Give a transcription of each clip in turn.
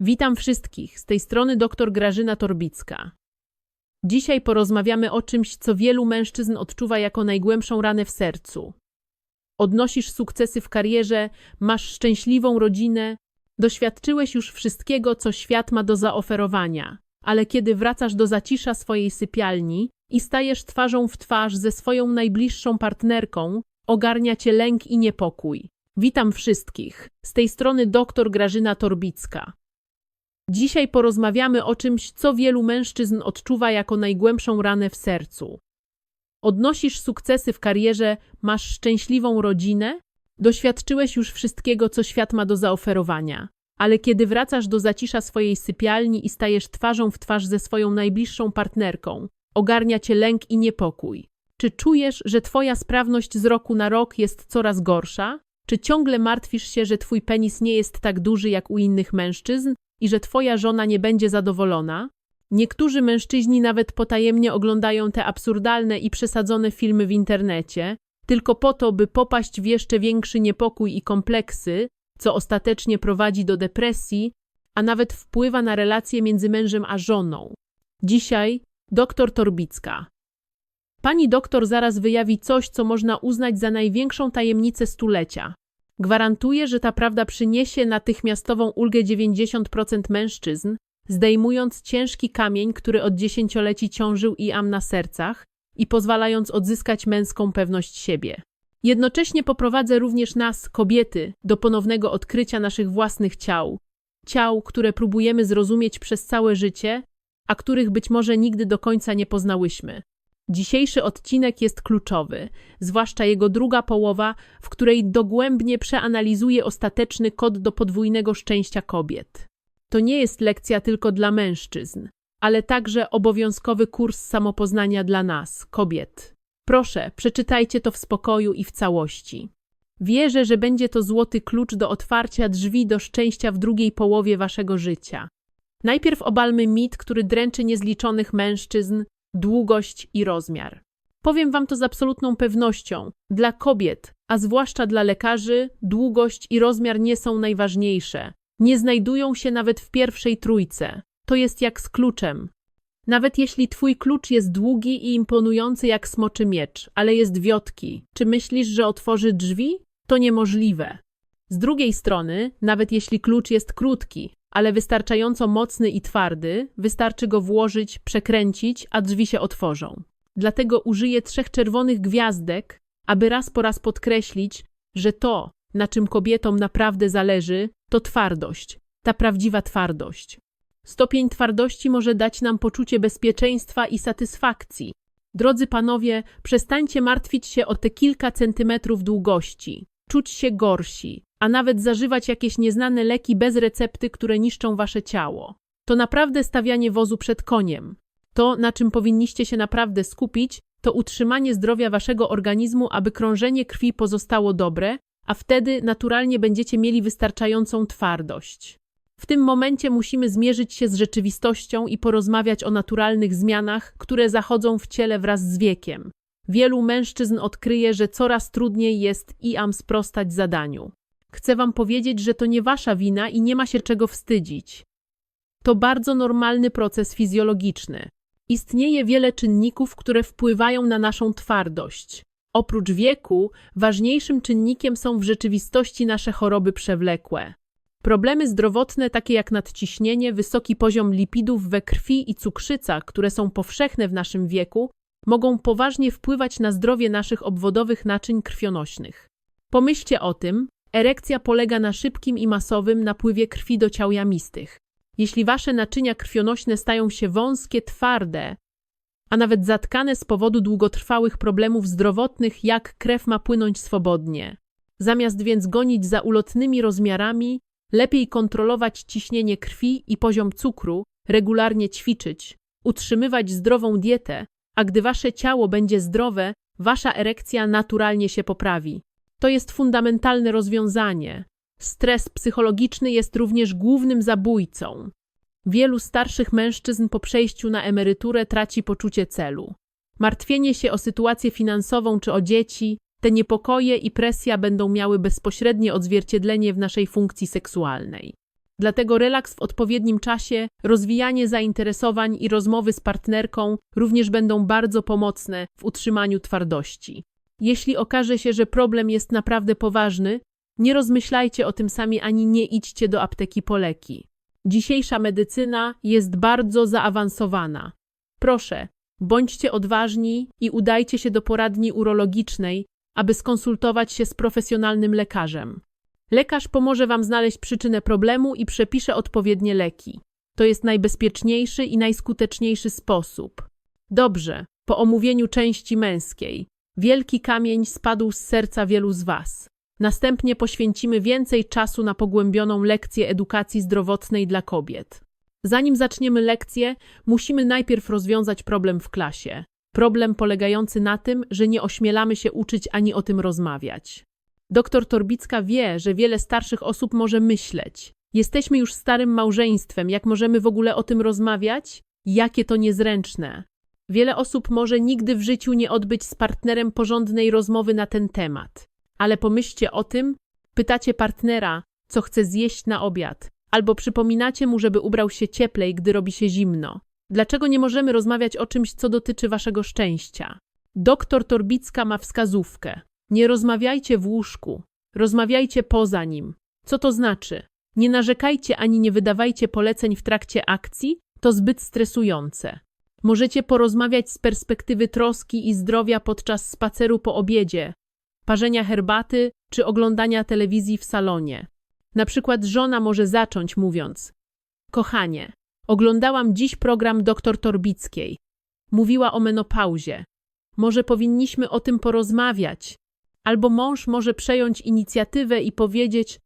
Witam wszystkich, z tej strony dr Grażyna Torbicka. Dzisiaj porozmawiamy o czymś, co wielu mężczyzn odczuwa jako najgłębszą ranę w sercu. Odnosisz sukcesy w karierze, masz szczęśliwą rodzinę, doświadczyłeś już wszystkiego, co świat ma do zaoferowania, ale kiedy wracasz do zacisza swojej sypialni i stajesz twarzą w twarz ze swoją najbliższą partnerką, ogarnia cię lęk i niepokój. Witam wszystkich, z tej strony dr Grażyna Torbicka. Dzisiaj porozmawiamy o czymś, co wielu mężczyzn odczuwa jako najgłębszą ranę w sercu. Odnosisz sukcesy w karierze, masz szczęśliwą rodzinę, doświadczyłeś już wszystkiego, co świat ma do zaoferowania, ale kiedy wracasz do zacisza swojej sypialni i stajesz twarzą w twarz ze swoją najbliższą partnerką, ogarnia cię lęk i niepokój. Czy czujesz, że twoja sprawność z roku na rok jest coraz gorsza? Czy ciągle martwisz się, że twój penis nie jest tak duży jak u innych mężczyzn i że twoja żona nie będzie zadowolona? Niektórzy mężczyźni nawet potajemnie oglądają te absurdalne i przesadzone filmy w internecie, tylko po to, by popaść w jeszcze większy niepokój i kompleksy, co ostatecznie prowadzi do depresji, a nawet wpływa na relacje między mężem a żoną. Dzisiaj doktor Torbicka. Pani doktor zaraz wyjawi coś, co można uznać za największą tajemnicę stulecia. Gwarantuję, że ta prawda przyniesie natychmiastową ulgę 90% mężczyzn, zdejmując ciężki kamień, który od dziesięcioleci ciążył i am na sercach i pozwalając odzyskać męską pewność siebie. Jednocześnie poprowadzę również nas, kobiety, do ponownego odkrycia naszych własnych ciał, ciał, które próbujemy zrozumieć przez całe życie, a których być może nigdy do końca nie poznałyśmy. Dzisiejszy odcinek jest kluczowy, zwłaszcza jego druga połowa, w której dogłębnie przeanalizuje ostateczny kod do podwójnego szczęścia kobiet. To nie jest lekcja tylko dla mężczyzn, ale także obowiązkowy kurs samopoznania dla nas, kobiet. Proszę, przeczytajcie to w spokoju i w całości. Wierzę, że będzie to złoty klucz do otwarcia drzwi do szczęścia w drugiej połowie waszego życia. Najpierw obalmy mit, który dręczy niezliczonych mężczyzn, długość i rozmiar. Powiem Wam to z absolutną pewnością. Dla kobiet, a zwłaszcza dla lekarzy, długość i rozmiar nie są najważniejsze. Nie znajdują się nawet w pierwszej trójce. To jest jak z kluczem. Nawet jeśli Twój klucz jest długi i imponujący jak smoczy miecz, ale jest wiotki, czy myślisz, że otworzy drzwi? To niemożliwe. Z drugiej strony, nawet jeśli klucz jest krótki, ale wystarczająco mocny i twardy, wystarczy go włożyć, przekręcić, a drzwi się otworzą. Dlatego użyję trzech czerwonych gwiazdek, aby raz po raz podkreślić, że to, na czym kobietom naprawdę zależy, to twardość, ta prawdziwa twardość. Stopień twardości może dać nam poczucie bezpieczeństwa i satysfakcji. Drodzy panowie, przestańcie martwić się o te kilka centymetrów długości, czuć się gorsi, a nawet zażywać jakieś nieznane leki bez recepty, które niszczą wasze ciało. To naprawdę stawianie wozu przed koniem. To, na czym powinniście się naprawdę skupić, to utrzymanie zdrowia waszego organizmu, aby krążenie krwi pozostało dobre, a wtedy naturalnie będziecie mieli wystarczającą twardość. W tym momencie musimy zmierzyć się z rzeczywistością i porozmawiać o naturalnych zmianach, które zachodzą w ciele wraz z wiekiem. Wielu mężczyzn odkryje, że coraz trudniej jest i am sprostać zadaniu. Chcę wam powiedzieć, że to nie wasza wina i nie ma się czego wstydzić. To bardzo normalny proces fizjologiczny. Istnieje wiele czynników, które wpływają na naszą twardość. Oprócz wieku, ważniejszym czynnikiem są w rzeczywistości nasze choroby przewlekłe. Problemy zdrowotne takie jak nadciśnienie, wysoki poziom lipidów we krwi i cukrzyca, które są powszechne w naszym wieku, mogą poważnie wpływać na zdrowie naszych obwodowych naczyń krwionośnych. Pomyślcie o tym, Erekcja polega na szybkim i masowym napływie krwi do ciał jamistych. Jeśli wasze naczynia krwionośne stają się wąskie, twarde, a nawet zatkane z powodu długotrwałych problemów zdrowotnych, jak krew ma płynąć swobodnie. Zamiast więc gonić za ulotnymi rozmiarami, lepiej kontrolować ciśnienie krwi i poziom cukru, regularnie ćwiczyć, utrzymywać zdrową dietę, a gdy wasze ciało będzie zdrowe, wasza erekcja naturalnie się poprawi. To jest fundamentalne rozwiązanie. Stres psychologiczny jest również głównym zabójcą. Wielu starszych mężczyzn po przejściu na emeryturę traci poczucie celu. Martwienie się o sytuację finansową czy o dzieci, te niepokoje i presja będą miały bezpośrednie odzwierciedlenie w naszej funkcji seksualnej. Dlatego relaks w odpowiednim czasie, rozwijanie zainteresowań i rozmowy z partnerką również będą bardzo pomocne w utrzymaniu twardości. Jeśli okaże się, że problem jest naprawdę poważny, nie rozmyślajcie o tym sami ani nie idźcie do apteki po leki. Dzisiejsza medycyna jest bardzo zaawansowana. Proszę, bądźcie odważni i udajcie się do poradni urologicznej, aby skonsultować się z profesjonalnym lekarzem. Lekarz pomoże Wam znaleźć przyczynę problemu i przepisze odpowiednie leki. To jest najbezpieczniejszy i najskuteczniejszy sposób. Dobrze, po omówieniu części męskiej. Wielki kamień spadł z serca wielu z Was. Następnie poświęcimy więcej czasu na pogłębioną lekcję edukacji zdrowotnej dla kobiet. Zanim zaczniemy lekcję, musimy najpierw rozwiązać problem w klasie. Problem polegający na tym, że nie ośmielamy się uczyć ani o tym rozmawiać. Doktor Torbicka wie, że wiele starszych osób może myśleć. Jesteśmy już starym małżeństwem, jak możemy w ogóle o tym rozmawiać? Jakie to niezręczne. Wiele osób może nigdy w życiu nie odbyć z partnerem porządnej rozmowy na ten temat. Ale pomyślcie o tym, pytacie partnera, co chce zjeść na obiad, albo przypominacie mu, żeby ubrał się cieplej, gdy robi się zimno. Dlaczego nie możemy rozmawiać o czymś, co dotyczy waszego szczęścia? Doktor Torbicka ma wskazówkę. Nie rozmawiajcie w łóżku, rozmawiajcie poza nim. Co to znaczy? Nie narzekajcie ani nie wydawajcie poleceń w trakcie akcji, to zbyt stresujące. Możecie porozmawiać z perspektywy troski i zdrowia podczas spaceru po obiedzie, parzenia herbaty czy oglądania telewizji w salonie. Na przykład żona może zacząć mówiąc: Kochanie, oglądałam dziś program doktor Torbickiej. Mówiła o menopauzie. Może powinniśmy o tym porozmawiać. Albo mąż może przejąć inicjatywę i powiedzieć: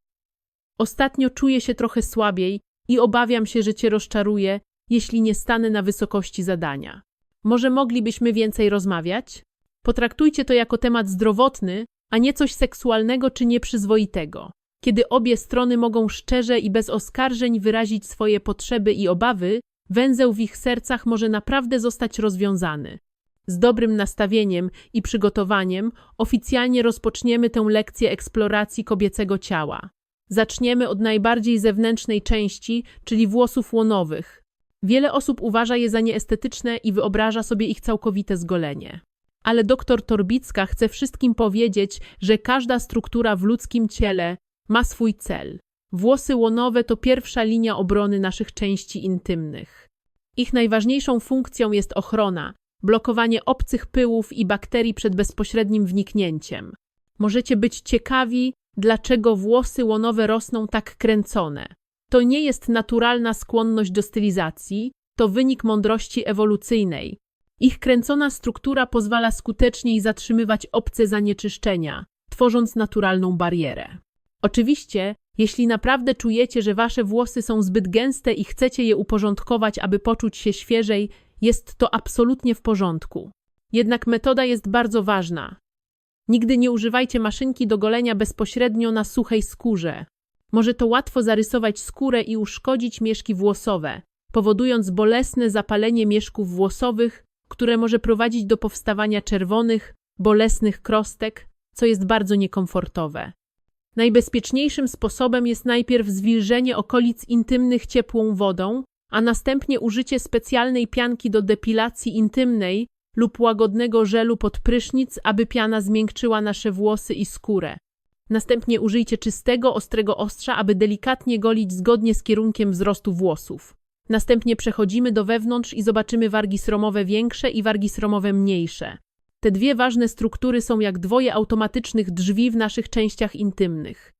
Ostatnio czuję się trochę słabiej i obawiam się, że cię rozczaruję, jeśli nie stanę na wysokości zadania. Może moglibyśmy więcej rozmawiać? Potraktujcie to jako temat zdrowotny, a nie coś seksualnego czy nieprzyzwoitego. Kiedy obie strony mogą szczerze i bez oskarżeń wyrazić swoje potrzeby i obawy, węzeł w ich sercach może naprawdę zostać rozwiązany. Z dobrym nastawieniem i przygotowaniem oficjalnie rozpoczniemy tę lekcję eksploracji kobiecego ciała. Zaczniemy od najbardziej zewnętrznej części, czyli włosów łonowych. Wiele osób uważa je za nieestetyczne i wyobraża sobie ich całkowite zgolenie. Ale doktor Torbicka chce wszystkim powiedzieć, że każda struktura w ludzkim ciele ma swój cel. Włosy łonowe to pierwsza linia obrony naszych części intymnych. Ich najważniejszą funkcją jest ochrona, blokowanie obcych pyłów i bakterii przed bezpośrednim wniknięciem. Możecie być ciekawi, dlaczego włosy łonowe rosną tak kręcone. To nie jest naturalna skłonność do stylizacji, to wynik mądrości ewolucyjnej. Ich kręcona struktura pozwala skuteczniej zatrzymywać obce zanieczyszczenia, tworząc naturalną barierę. Oczywiście, jeśli naprawdę czujecie, że wasze włosy są zbyt gęste i chcecie je uporządkować, aby poczuć się świeżej, jest to absolutnie w porządku. Jednak metoda jest bardzo ważna. Nigdy nie używajcie maszynki do golenia bezpośrednio na suchej skórze. Może to łatwo zarysować skórę i uszkodzić mieszki włosowe, powodując bolesne zapalenie mieszków włosowych, które może prowadzić do powstawania czerwonych, bolesnych krostek, co jest bardzo niekomfortowe. Najbezpieczniejszym sposobem jest najpierw zwilżenie okolic intymnych ciepłą wodą, a następnie użycie specjalnej pianki do depilacji intymnej lub łagodnego żelu pod prysznic, aby piana zmiękczyła nasze włosy i skórę. Następnie użyjcie czystego, ostrego ostrza, aby delikatnie golić zgodnie z kierunkiem wzrostu włosów. Następnie przechodzimy do wewnątrz i zobaczymy wargi sromowe większe i wargi sromowe mniejsze. Te dwie ważne struktury są jak dwoje automatycznych drzwi w naszych częściach intymnych.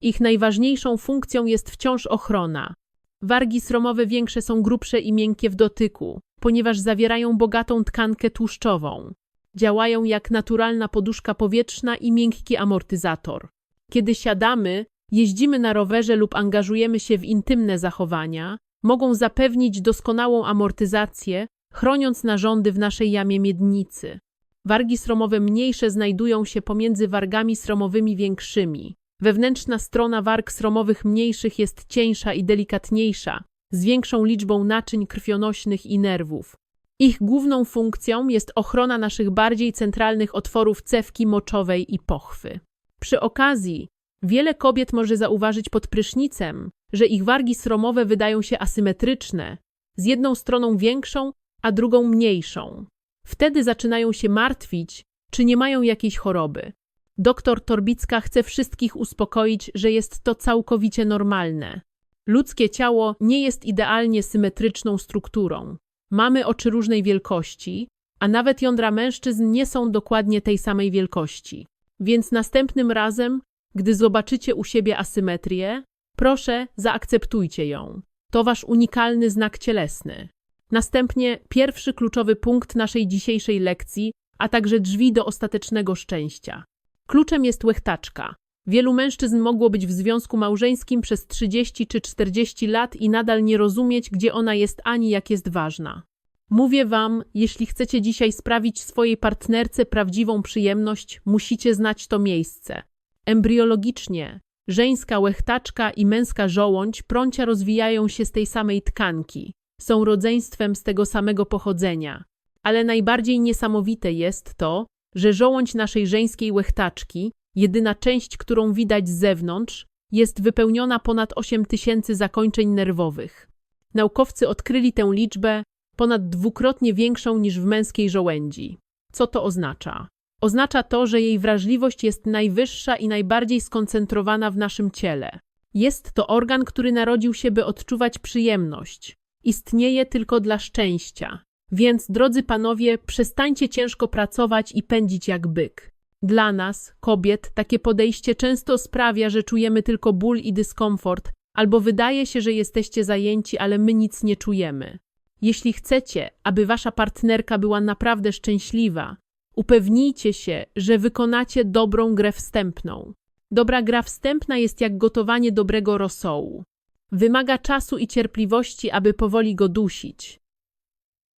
Ich najważniejszą funkcją jest wciąż ochrona. Wargi sromowe większe są grubsze i miękkie w dotyku, ponieważ zawierają bogatą tkankę tłuszczową. Działają jak naturalna poduszka powietrzna i miękki amortyzator. Kiedy siadamy, jeździmy na rowerze lub angażujemy się w intymne zachowania, mogą zapewnić doskonałą amortyzację, chroniąc narządy w naszej jamie miednicy. Wargi sromowe mniejsze znajdują się pomiędzy wargami sromowymi większymi. Wewnętrzna strona warg sromowych mniejszych jest cieńsza i delikatniejsza, z większą liczbą naczyń krwionośnych i nerwów. Ich główną funkcją jest ochrona naszych bardziej centralnych otworów cewki moczowej i pochwy. Przy okazji, wiele kobiet może zauważyć pod prysznicem, że ich wargi sromowe wydają się asymetryczne, z jedną stroną większą, a drugą mniejszą. Wtedy zaczynają się martwić, czy nie mają jakiejś choroby. Doktor Torbicka chce wszystkich uspokoić, że jest to całkowicie normalne. Ludzkie ciało nie jest idealnie symetryczną strukturą. Mamy oczy różnej wielkości, a nawet jądra mężczyzn nie są dokładnie tej samej wielkości. Więc następnym razem, gdy zobaczycie u siebie asymetrię, proszę zaakceptujcie ją. To wasz unikalny znak cielesny. Następnie pierwszy kluczowy punkt naszej dzisiejszej lekcji, a także drzwi do ostatecznego szczęścia. Kluczem jest łechtaczka. Wielu mężczyzn mogło być w związku małżeńskim przez 30 czy 40 lat i nadal nie rozumieć, gdzie ona jest ani jak jest ważna. Mówię wam, jeśli chcecie dzisiaj sprawić swojej partnerce prawdziwą przyjemność, musicie znać to miejsce. Embriologicznie, żeńska łechtaczka i męska żołądź prącia rozwijają się z tej samej tkanki. Są rodzeństwem z tego samego pochodzenia. Ale najbardziej niesamowite jest to, że żołądź naszej żeńskiej łechtaczki, jedyna część, którą widać z zewnątrz, jest wypełniona ponad 8 tysięcy zakończeń nerwowych. Naukowcy odkryli tę liczbę ponad dwukrotnie większą niż w męskiej żołędzi. Co to oznacza? Oznacza to, że jej wrażliwość jest najwyższa i najbardziej skoncentrowana w naszym ciele. Jest to organ, który narodził się, by odczuwać przyjemność. Istnieje tylko dla szczęścia. Więc, drodzy panowie, przestańcie ciężko pracować i pędzić jak byk. Dla nas, kobiet, takie podejście często sprawia, że czujemy tylko ból i dyskomfort, albo wydaje się, że jesteście zajęci, ale my nic nie czujemy. Jeśli chcecie, aby wasza partnerka była naprawdę szczęśliwa, upewnijcie się, że wykonacie dobrą grę wstępną. Dobra gra wstępna jest jak gotowanie dobrego rosołu. Wymaga czasu i cierpliwości, aby powoli go dusić.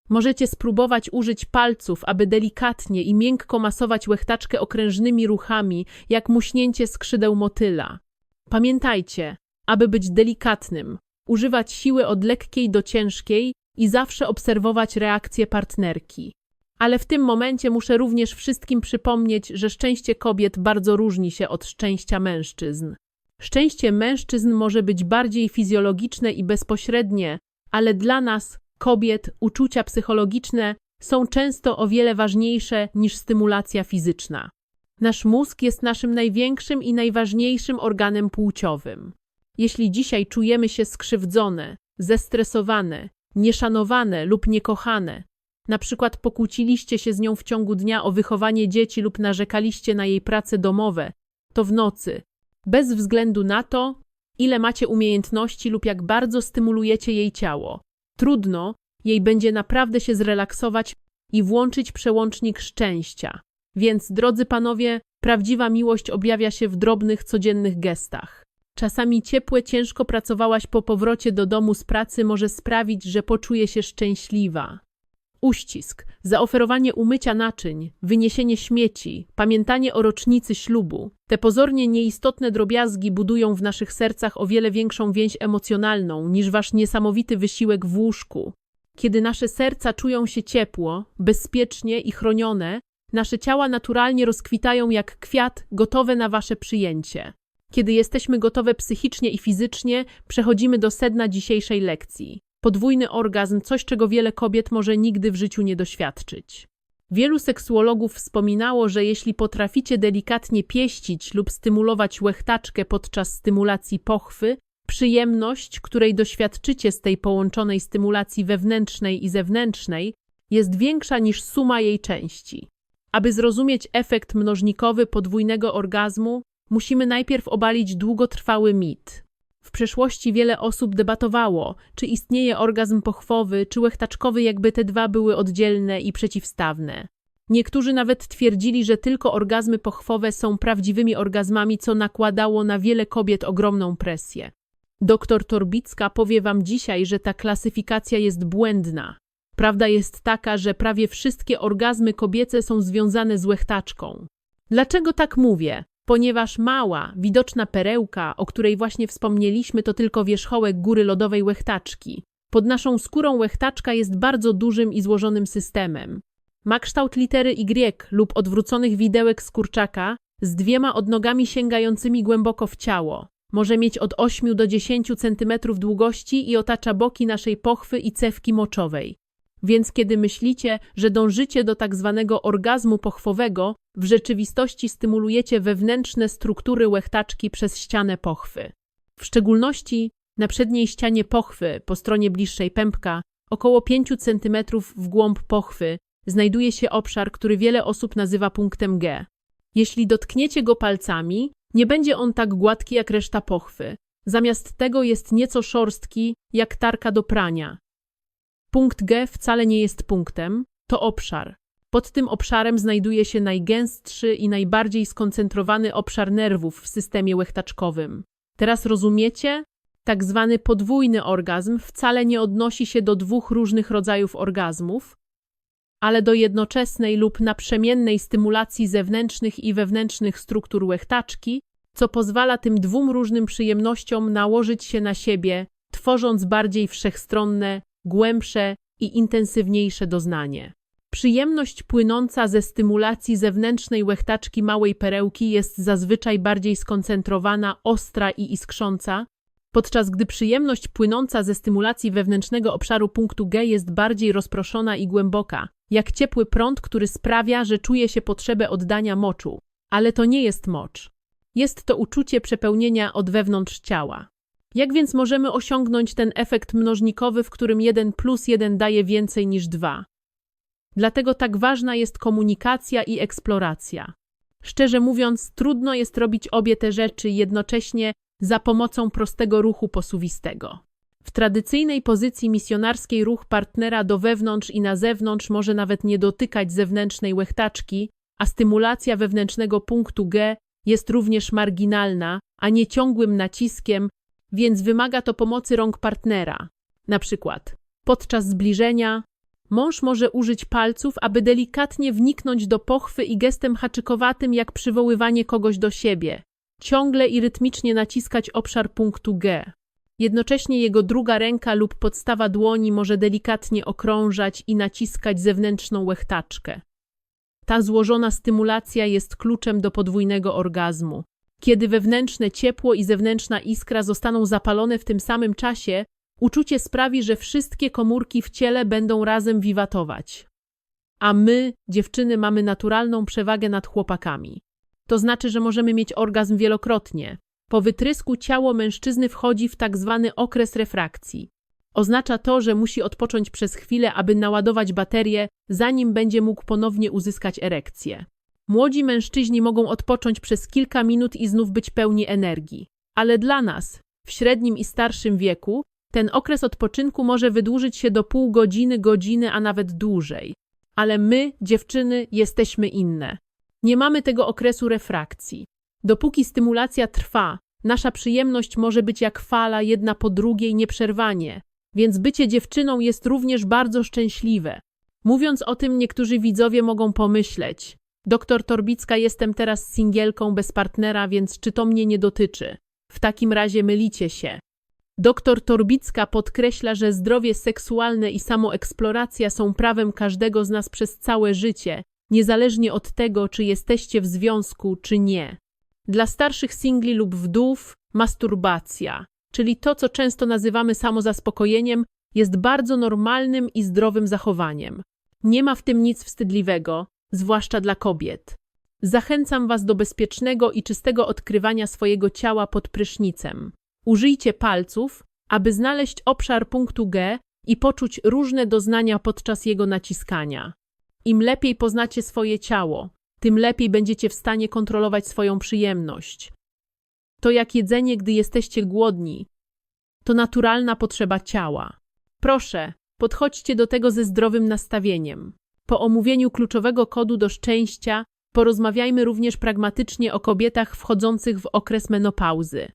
Możecie spróbować użyć palców, aby delikatnie i miękko masować łechtaczkę okrężnymi ruchami, jak muśnięcie skrzydeł motyla. Pamiętajcie, aby być delikatnym, używać siły od lekkiej do ciężkiej i zawsze obserwować reakcję partnerki. Ale w tym momencie muszę również wszystkim przypomnieć, że szczęście kobiet bardzo różni się od szczęścia mężczyzn. Szczęście mężczyzn może być bardziej fizjologiczne i bezpośrednie, ale dla nas, kobiet, uczucia psychologiczne są często o wiele ważniejsze niż stymulacja fizyczna. Nasz mózg jest naszym największym i najważniejszym organem płciowym. Jeśli dzisiaj czujemy się skrzywdzone, zestresowane, nieszanowane lub niekochane, na przykład pokłóciliście się z nią w ciągu dnia o wychowanie dzieci lub narzekaliście na jej prace domowe, to w nocy, bez względu na to, ile macie umiejętności lub jak bardzo stymulujecie jej ciało, trudno jej będzie naprawdę się zrelaksować i włączyć przełącznik szczęścia. Więc, drodzy panowie, prawdziwa miłość objawia się w drobnych, codziennych gestach. Czasami ciepłe, ciężko pracowałaś po powrocie do domu z pracy może sprawić, że poczuje się szczęśliwa. Uścisk, zaoferowanie umycia naczyń, wyniesienie śmieci, pamiętanie o rocznicy ślubu. Te pozornie nieistotne drobiazgi budują w naszych sercach o wiele większą więź emocjonalną niż wasz niesamowity wysiłek w łóżku. Kiedy nasze serca czują się ciepło, bezpiecznie i chronione, nasze ciała naturalnie rozkwitają jak kwiat, gotowe na wasze przyjęcie. Kiedy jesteśmy gotowe psychicznie i fizycznie, przechodzimy do sedna dzisiejszej lekcji. Podwójny orgazm coś, czego wiele kobiet może nigdy w życiu nie doświadczyć. Wielu seksuologów wspominało, że jeśli potraficie delikatnie pieścić lub stymulować łechtaczkę podczas stymulacji pochwy, przyjemność, której doświadczycie z tej połączonej stymulacji wewnętrznej i zewnętrznej, jest większa niż suma jej części. Aby zrozumieć efekt mnożnikowy podwójnego orgazmu, musimy najpierw obalić długotrwały mit. W przeszłości wiele osób debatowało, czy istnieje orgazm pochwowy, czy łechtaczkowy, jakby te dwa były oddzielne i przeciwstawne. Niektórzy nawet twierdzili, że tylko orgazmy pochwowe są prawdziwymi orgazmami, co nakładało na wiele kobiet ogromną presję. Doktor Torbicka powie wam dzisiaj, że ta klasyfikacja jest błędna. Prawda jest taka, że prawie wszystkie orgazmy kobiece są związane z łechtaczką. Dlaczego tak mówię? Ponieważ mała, widoczna perełka, o której właśnie wspomnieliśmy, to tylko wierzchołek góry lodowej łechtaczki. Pod naszą skórą łechtaczka jest bardzo dużym i złożonym systemem. Ma kształt litery Y lub odwróconych widełek z kurczaka z dwiema odnogami sięgającymi głęboko w ciało. może mieć od 8 do 10 cm długości i otacza boki naszej pochwy i cewki moczowej. Więc kiedy myślicie, że dążycie do tak zwanego orgazmu pochwowego, w rzeczywistości stymulujecie wewnętrzne struktury łechtaczki przez ścianę pochwy. W szczególności na przedniej ścianie pochwy, po stronie bliższej pępka, około 5 cm w głąb pochwy, znajduje się obszar, który wiele osób nazywa punktem G. Jeśli dotkniecie go palcami, nie będzie on tak gładki jak reszta pochwy. Zamiast tego jest nieco szorstki, jak tarka do prania. Punkt G wcale nie jest punktem, to obszar. Pod tym obszarem znajduje się najgęstszy i najbardziej skoncentrowany obszar nerwów w systemie łechtaczkowym. Teraz rozumiecie? Tak zwany podwójny orgazm wcale nie odnosi się do dwóch różnych rodzajów orgazmów, ale do jednoczesnej lub naprzemiennej stymulacji zewnętrznych i wewnętrznych struktur łechtaczki, co pozwala tym dwóm różnym przyjemnościom nałożyć się na siebie, tworząc bardziej wszechstronne, głębsze i intensywniejsze doznanie. Przyjemność płynąca ze stymulacji zewnętrznej łechtaczki małej perełki jest zazwyczaj bardziej skoncentrowana, ostra i iskrząca, podczas gdy przyjemność płynąca ze stymulacji wewnętrznego obszaru punktu G jest bardziej rozproszona i głęboka, jak ciepły prąd, który sprawia, że czuje się potrzebę oddania moczu. Ale to nie jest mocz. Jest to uczucie przepełnienia od wewnątrz ciała. Jak więc możemy osiągnąć ten efekt mnożnikowy, w którym 1 plus 1 daje więcej niż 2? Dlatego tak ważna jest komunikacja i eksploracja. Szczerze mówiąc, trudno jest robić obie te rzeczy jednocześnie za pomocą prostego ruchu posuwistego. W tradycyjnej pozycji misjonarskiej ruch partnera do wewnątrz i na zewnątrz może nawet nie dotykać zewnętrznej łechtaczki, a stymulacja wewnętrznego punktu G jest również marginalna, a nie ciągłym naciskiem, więc wymaga to pomocy rąk partnera. Na przykład podczas zbliżenia mąż może użyć palców, aby delikatnie wniknąć do pochwy i gestem haczykowatym jak przywoływanie kogoś do siebie, ciągle i rytmicznie naciskać obszar punktu G. Jednocześnie jego druga ręka lub podstawa dłoni może delikatnie okrążać i naciskać zewnętrzną łechtaczkę. Ta złożona stymulacja jest kluczem do podwójnego orgazmu. Kiedy wewnętrzne ciepło i zewnętrzna iskra zostaną zapalone w tym samym czasie, uczucie sprawi, że wszystkie komórki w ciele będą razem wiwatować. A my, dziewczyny, mamy naturalną przewagę nad chłopakami. To znaczy, że możemy mieć orgazm wielokrotnie. Po wytrysku ciało mężczyzny wchodzi w tak zwany okres refrakcji. Oznacza to, że musi odpocząć przez chwilę, aby naładować baterię, zanim będzie mógł ponownie uzyskać erekcję. Młodzi mężczyźni mogą odpocząć przez kilka minut i znów być pełni energii. Ale dla nas, w średnim i starszym wieku, ten okres odpoczynku może wydłużyć się do pół godziny, godziny, a nawet dłużej. Ale my, dziewczyny, jesteśmy inne. Nie mamy tego okresu refrakcji. Dopóki stymulacja trwa, nasza przyjemność może być jak fala jedna po drugiej nieprzerwanie, więc bycie dziewczyną jest również bardzo szczęśliwe. Mówiąc o tym, niektórzy widzowie mogą pomyśleć: Doktor Torbicka, jestem teraz singielką bez partnera, więc czy to mnie nie dotyczy? W takim razie mylicie się. Doktor Torbicka podkreśla, że zdrowie seksualne i samoeksploracja są prawem każdego z nas przez całe życie, niezależnie od tego, czy jesteście w związku, czy nie. Dla starszych singli lub wdów masturbacja, czyli to, co często nazywamy samozaspokojeniem, jest bardzo normalnym i zdrowym zachowaniem. Nie ma w tym nic wstydliwego, zwłaszcza dla kobiet. Zachęcam Was do bezpiecznego i czystego odkrywania swojego ciała pod prysznicem. Użyjcie palców, aby znaleźć obszar punktu G i poczuć różne doznania podczas jego naciskania. Im lepiej poznacie swoje ciało, tym lepiej będziecie w stanie kontrolować swoją przyjemność. To jak jedzenie, gdy jesteście głodni. To naturalna potrzeba ciała. Proszę, podchodźcie do tego ze zdrowym nastawieniem. Po omówieniu kluczowego kodu do szczęścia, porozmawiajmy również pragmatycznie o kobietach wchodzących w okres menopauzy.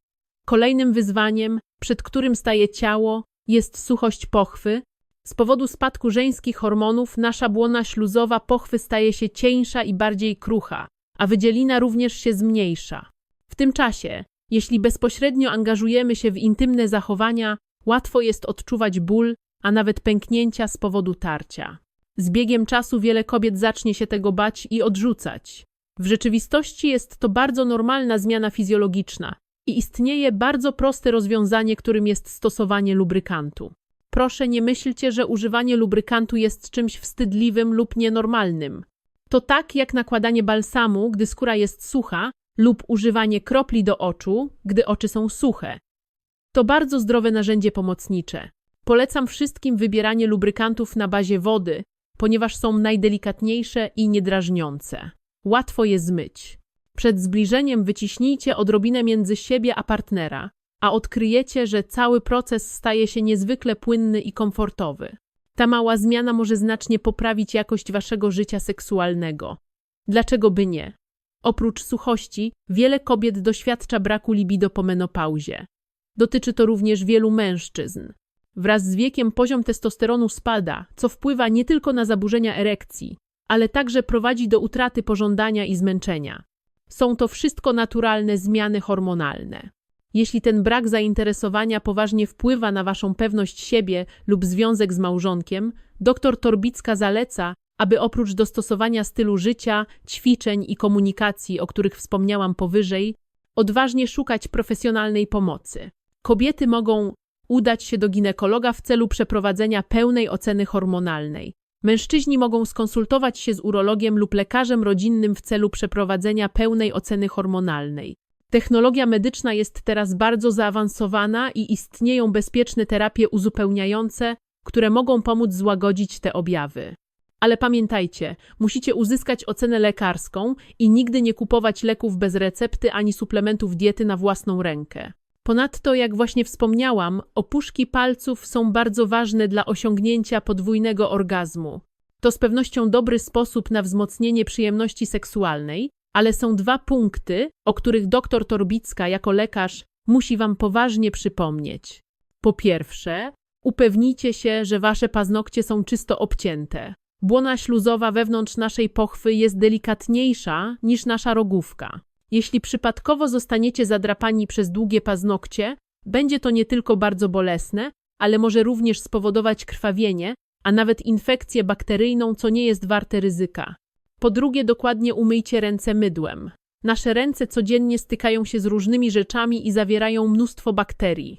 Kolejnym wyzwaniem, przed którym staje ciało, jest suchość pochwy, z powodu spadku żeńskich hormonów nasza błona śluzowa pochwy staje się cieńsza i bardziej krucha, a wydzielina również się zmniejsza. W tym czasie, jeśli bezpośrednio angażujemy się w intymne zachowania, łatwo jest odczuwać ból, a nawet pęknięcia z powodu tarcia. Z biegiem czasu wiele kobiet zacznie się tego bać i odrzucać. W rzeczywistości jest to bardzo normalna zmiana fizjologiczna I istnieje bardzo proste rozwiązanie, którym jest stosowanie lubrykantu. Proszę nie myślcie, że używanie lubrykantu jest czymś wstydliwym lub nienormalnym. To tak jak nakładanie balsamu, gdy skóra jest sucha, lub używanie kropli do oczu, gdy oczy są suche. To bardzo zdrowe narzędzie pomocnicze. Polecam wszystkim wybieranie lubrykantów na bazie wody, ponieważ są najdelikatniejsze i niedrażniące. Łatwo je zmyć. Przed zbliżeniem wyciśnijcie odrobinę między siebie a partnera, a odkryjecie, że cały proces staje się niezwykle płynny i komfortowy. Ta mała zmiana może znacznie poprawić jakość waszego życia seksualnego. Dlaczego by nie? Oprócz suchości, wiele kobiet doświadcza braku libido po menopauzie. Dotyczy to również wielu mężczyzn. Wraz z wiekiem poziom testosteronu spada, co wpływa nie tylko na zaburzenia erekcji, ale także prowadzi do utraty pożądania i zmęczenia. Są to wszystko naturalne zmiany hormonalne. Jeśli ten brak zainteresowania poważnie wpływa na waszą pewność siebie lub związek z małżonkiem, dr Torbicka zaleca, aby oprócz dostosowania stylu życia, ćwiczeń i komunikacji, o których wspomniałam powyżej, odważnie szukać profesjonalnej pomocy. Kobiety mogą udać się do ginekologa w celu przeprowadzenia pełnej oceny hormonalnej. Mężczyźni mogą skonsultować się z urologiem lub lekarzem rodzinnym w celu przeprowadzenia pełnej oceny hormonalnej. Technologia medyczna jest teraz bardzo zaawansowana i istnieją bezpieczne terapie uzupełniające, które mogą pomóc złagodzić te objawy. Ale pamiętajcie, musicie uzyskać ocenę lekarską i nigdy nie kupować leków bez recepty ani suplementów diety na własną rękę. Ponadto, jak właśnie wspomniałam, opuszki palców są bardzo ważne dla osiągnięcia podwójnego orgazmu. To z pewnością dobry sposób na wzmocnienie przyjemności seksualnej, ale są dwa punkty, o których dr Torbicka jako lekarz musi Wam poważnie przypomnieć. Po pierwsze, upewnijcie się, że Wasze paznokcie są czysto obcięte. Błona śluzowa wewnątrz naszej pochwy jest delikatniejsza niż nasza rogówka. Jeśli przypadkowo zostaniecie zadrapani przez długie paznokcie, będzie to nie tylko bardzo bolesne, ale może również spowodować krwawienie, a nawet infekcję bakteryjną, co nie jest warte ryzyka. Po drugie, dokładnie umyjcie ręce mydłem. Nasze ręce codziennie stykają się z różnymi rzeczami i zawierają mnóstwo bakterii.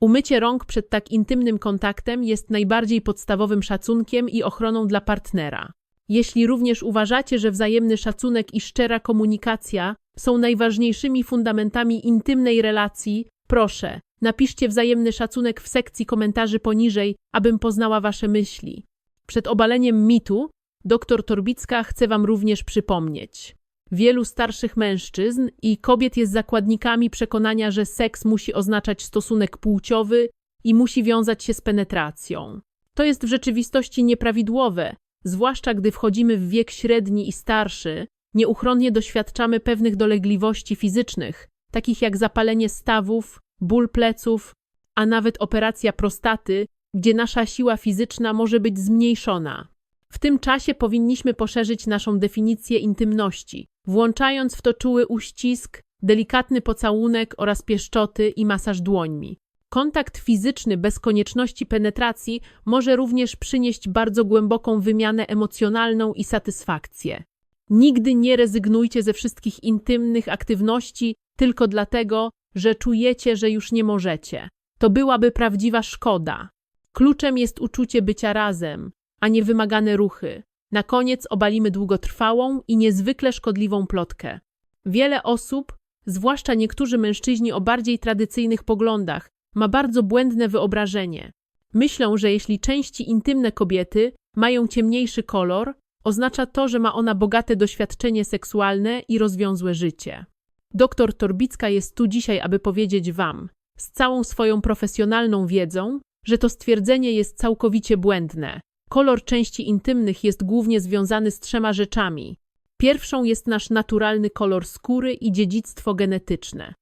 Umycie rąk przed tak intymnym kontaktem jest najbardziej podstawowym szacunkiem i ochroną dla partnera. Jeśli również uważacie, że wzajemny szacunek i szczera komunikacja są najważniejszymi fundamentami intymnej relacji, proszę, napiszcie wzajemny szacunek w sekcji komentarzy poniżej, abym poznała Wasze myśli. Przed obaleniem mitu, dr Torbicka chce Wam również przypomnieć. Wielu starszych mężczyzn i kobiet jest zakładnikami przekonania, że seks musi oznaczać stosunek płciowy i musi wiązać się z penetracją. To jest w rzeczywistości nieprawidłowe, zwłaszcza gdy wchodzimy w wiek średni i starszy, nieuchronnie doświadczamy pewnych dolegliwości fizycznych, takich jak zapalenie stawów, ból pleców, a nawet operacja prostaty, gdzie nasza siła fizyczna może być zmniejszona. W tym czasie powinniśmy poszerzyć naszą definicję intymności, włączając w to czuły uścisk, delikatny pocałunek oraz pieszczoty i masaż dłońmi. Kontakt fizyczny bez konieczności penetracji może również przynieść bardzo głęboką wymianę emocjonalną i satysfakcję. Nigdy nie rezygnujcie ze wszystkich intymnych aktywności tylko dlatego, że czujecie, że już nie możecie. To byłaby prawdziwa szkoda. Kluczem jest uczucie bycia razem, a nie wymagane ruchy. Na koniec obalimy długotrwałą i niezwykle szkodliwą plotkę. Wiele osób, zwłaszcza niektórzy mężczyźni o bardziej tradycyjnych poglądach, ma bardzo błędne wyobrażenie. Myślą, że jeśli części intymne kobiety mają ciemniejszy kolor, oznacza to, że ma ona bogate doświadczenie seksualne i rozwiązłe życie. Doktor Torbicka jest tu dzisiaj, aby powiedzieć Wam, z całą swoją profesjonalną wiedzą, że to stwierdzenie jest całkowicie błędne. Kolor części intymnych jest głównie związany z trzema rzeczami. Pierwszą jest nasz naturalny kolor skóry i dziedzictwo genetyczne.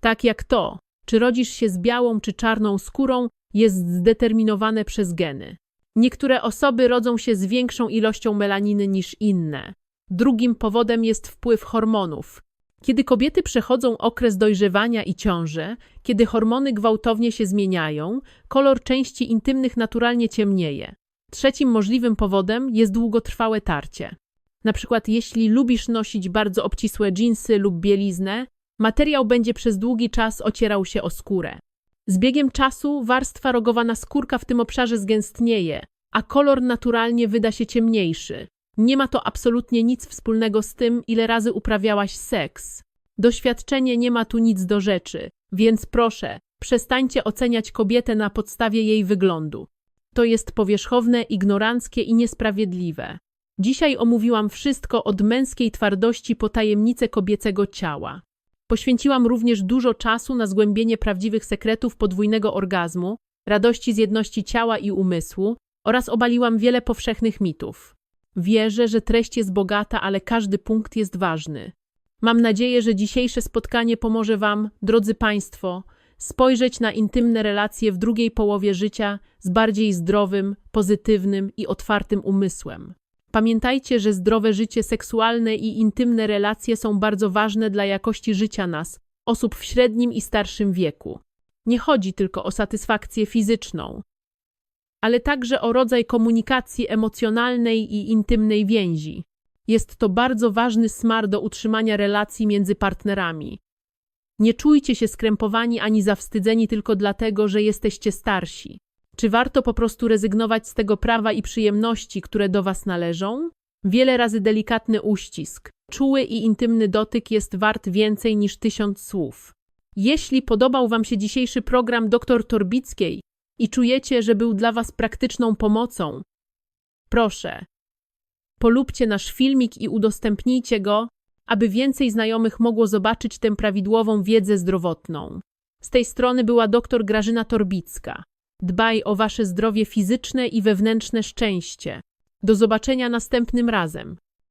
Tak jak to, czy rodzisz się z białą czy czarną skórą, jest zdeterminowane przez geny. Niektóre osoby rodzą się z większą ilością melaniny niż inne. Drugim powodem jest wpływ hormonów. Kiedy kobiety przechodzą okres dojrzewania i ciąży, kiedy hormony gwałtownie się zmieniają, kolor części intymnych naturalnie ciemnieje. Trzecim możliwym powodem jest długotrwałe tarcie. Na przykład jeśli lubisz nosić bardzo obcisłe dżinsy lub bieliznę, Materiał będzie przez długi czas ocierał się o skórę. Z biegiem czasu warstwa rogowana skórka w tym obszarze zgęstnieje, a kolor naturalnie wyda się ciemniejszy. Nie ma to absolutnie nic wspólnego z tym, ile razy uprawiałaś seks. Doświadczenie nie ma tu nic do rzeczy, więc proszę, przestańcie oceniać kobietę na podstawie jej wyglądu. To jest powierzchowne, ignoranckie i niesprawiedliwe. Dzisiaj omówiłam wszystko od męskiej twardości po tajemnice kobiecego ciała. Poświęciłam również dużo czasu na zgłębienie prawdziwych sekretów podwójnego orgazmu, radości z jedności ciała i umysłu oraz obaliłam wiele powszechnych mitów. Wierzę, że treść jest bogata, ale każdy punkt jest ważny. Mam nadzieję, że dzisiejsze spotkanie pomoże Wam, drodzy Państwo, spojrzeć na intymne relacje w drugiej połowie życia z bardziej zdrowym, pozytywnym i otwartym umysłem. Pamiętajcie, że zdrowe życie seksualne i intymne relacje są bardzo ważne dla jakości życia nas, osób w średnim i starszym wieku. Nie chodzi tylko o satysfakcję fizyczną, ale także o rodzaj komunikacji emocjonalnej i intymnej więzi. Jest to bardzo ważny smar do utrzymania relacji między partnerami. Nie czujcie się skrępowani ani zawstydzeni tylko dlatego, że jesteście starsi. Czy warto po prostu rezygnować z tego prawa i przyjemności, które do Was należą? Wiele razy delikatny uścisk, czuły i intymny dotyk jest wart więcej niż tysiąc słów. Jeśli podobał Wam się dzisiejszy program dr Torbickiej i czujecie, że był dla Was praktyczną pomocą, proszę, polubcie nasz filmik i udostępnijcie go, aby więcej znajomych mogło zobaczyć tę prawidłową wiedzę zdrowotną. Z tej strony była dr Grażyna Torbicka. Dbaj o wasze zdrowie fizyczne i wewnętrzne szczęście. Do zobaczenia następnym razem.